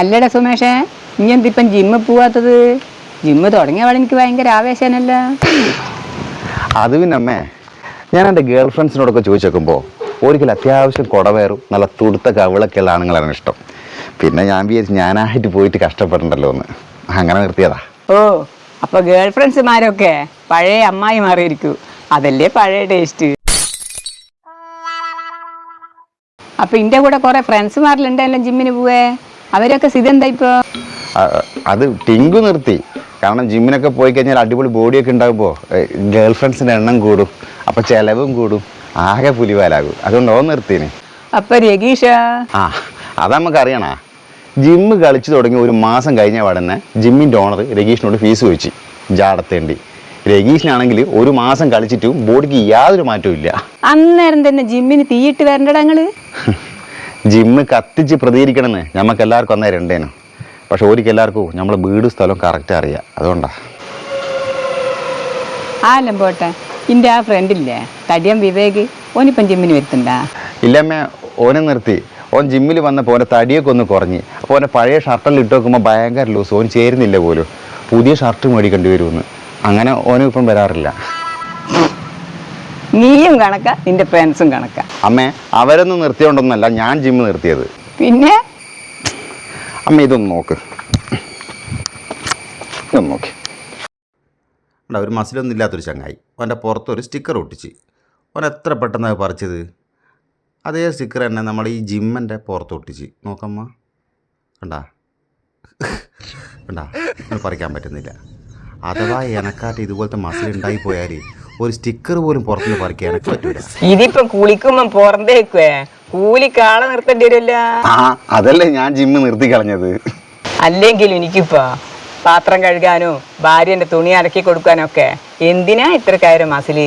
അല്ലടാ സുമേഷേ നീ എന്തിപ്പം ജിമ്മ് പോവാത്തത്? ജിമ്മ് തുടങ്ങിയ പാടെ എനിക്ക് ഭയങ്കര ആവേശനല്ല. അത് പിന്നെ അമ്മേ ഞാൻ എന്റെ ഗേൾ ഫ്രണ്ട്സിനോടൊക്കെ ചോദിച്ചു നോക്കുമ്പോൾ ഒരിക്കലും അത്യാവശ്യം കുടവേറും നല്ല തുടുത്ത കവിളൊക്കെയുള്ള ആണുങ്ങളാണ് ഇഷ്ടം. പിന്നെ ഞാൻ വിചാരിച്ചു ഞാനായിട്ട് പോയിട്ട് കഷ്ടപ്പെടണ്ടല്ലോ എന്ന്. അങ്ങനെ നിർത്തിയതാ. ഓ അപ്പൊ ഗേൾ ഫ്രണ്ട്സുമാരൊക്കെ പഴയ അമ്മായി മാറിയിരിക്കൂ. അതല്ലേ പഴയ ടേസ്റ്റ് അപ്പൊ ഇന്റെ കൂടെ ഫ്രണ്ട്സ് ഫ്രണ്ട്സുമാരിലുണ്ടല്ലോ ജിമ്മിന് പോവേ? അവരൊക്കെ സ്ഥിതി എന്താ ഇപ്പൊ? അത് ടിങ്കു നിർത്തി. കാരണം ജിമ്മിനൊക്കെ പോയി കഴിഞ്ഞാൽ അടിപൊളി ബോഡിയൊക്കെ ഉണ്ടാകുമ്പോൾ ഗേൾ ഫ്രണ്ട്സിന്റെ എണ്ണം കൂടും. അപ്പോൾ ചിലവും കൂടും. ആകെ പുലിവാലാകും. അതുകൊണ്ട് ഓ നിർത്തിന്. അപ്പൊ രഗീഷ? ആ അത് നമുക്ക് അറിയണ ജിമ്മ് കളിച്ചു തുടങ്ങി ഒരു മാസം കഴിഞ്ഞ പാടന്നെ ജിമ്മിന്റെ ഓണർ രഗീഷിനോട് ഫീസ് ചോദിച്ചു. ജാടത്തേണ്ടി. രഗീഷിനാണെങ്കിൽ ഒരു മാസം കളിച്ചിട്ടും ബോഡിക്ക് യാതൊരു മാറ്റവും ഇല്ല. അന്നേരം തന്നെ ജിമ്മിന് തീയിട്ട് വരണ്ടടാ ജിമ്മ് കത്തിച്ച് പ്രതികരിക്കണമെന്ന് നമുക്ക് എല്ലാവർക്കും അന്നേരം ഉണ്ടേനു പക്ഷെ ഓരിക്കും എല്ലാവർക്കും നമ്മളെ വീട് സ്ഥലം കറക്റ്റ് അറിയാം. അതുകൊണ്ടാ. ആലം പോട്ടെ. ഇന്റെ ആ ഫ്രണ്ടില്ലേ തടിയം വിവേക്. ഓനിപ്പം ജിമ്മിന് വരുത്തുണ്ടാ? ഇല്ലമ്മ ഓനെ നിർത്തി. ഓൻ ജിമ്മിൽ വന്നപ്പോൾ ഓന്റെ തടിയൊക്കെ ഒന്ന് കുറഞ്ഞ്. അപ്പോൾ ഓന്റെ പഴയ ഷർട്ടെല്ലാം ഇട്ട് നോക്കുമ്പോൾ ഭയങ്കര ലൂസ് ഓൻ ചേരുന്നില്ല പോലും. പുതിയ ഷർട്ട് മേടിക്കേണ്ടി വരുമെന്ന്. അങ്ങനെ ഓനും ഇപ്പം വരാറില്ല. നീയും കണക്ക നിന്റെ ഫ്രണ്ട്സും കണക്ക. അമ്മേ അവരൊന്നും നിർത്തിയോണ്ടൊന്നല്ല ഞാൻ ജിമ്മ് നിർത്തിയത്. പിന്നെ? അമ്മ ഇതൊന്ന് നോക്ക്. ഇതൊന്ന് നോക്ക്. ഉണ്ടാ ഒരു മസിലൊന്നും ഇല്ലാത്തൊരു ചങ്ങായി. അവന്റെ പുറത്തൊരു സ്റ്റിക്കർ ഒട്ടിച്ച്. അവൻ എത്ര പെട്ടെന്ന് പറിച്ചത്? അതേ സ്റ്റിക്കർ തന്നെ നമ്മൾ ഈ ജിമ്മന്റെ പുറത്ത് ഒട്ടിച്ച്. നോക്കമ്മ. കണ്ടാ? കണ്ടാ? പറിക്കാൻ പറ്റുന്നില്ല. അഥവാ എനക്കാട്ട് ഇതുപോലത്തെ മസിൽ ഉണ്ടായി പോയാൽ ഒരു സ്റ്റിക്കർ പോലും പുറത്തുനിന്ന് പറിക്കാൻ എനിക്ക് പറ്റൂല. ഇതിപ്പോ കുളിക്കുമ്പോ പുറന്തേക്കുവേ? കൂലി കാള നിർത്തേണ്ടി വരില്ല. ആ അതല്ലേ ഞാൻ ജിമ്മ് നിർത്തി കളഞ്ഞത്. അല്ലെങ്കിൽ എനിക്കിപ്പോ പാത്രം കഴുകാനോ ഭാര്യന്റെ തുണി അലക്കി കൊടുക്കാനോ ഒക്കെ എന്തിനാ ഇത്ര കയറും മസിൽ?